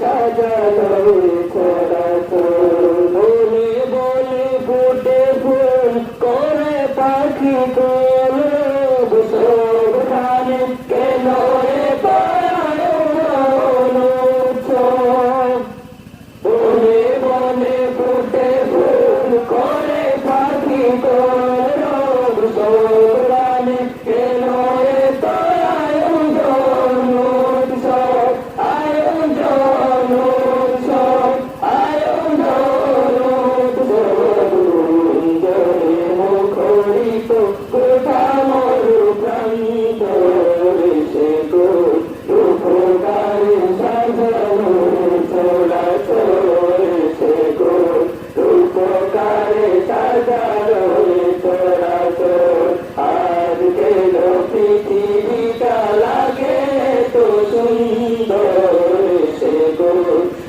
সাজালো Thank you.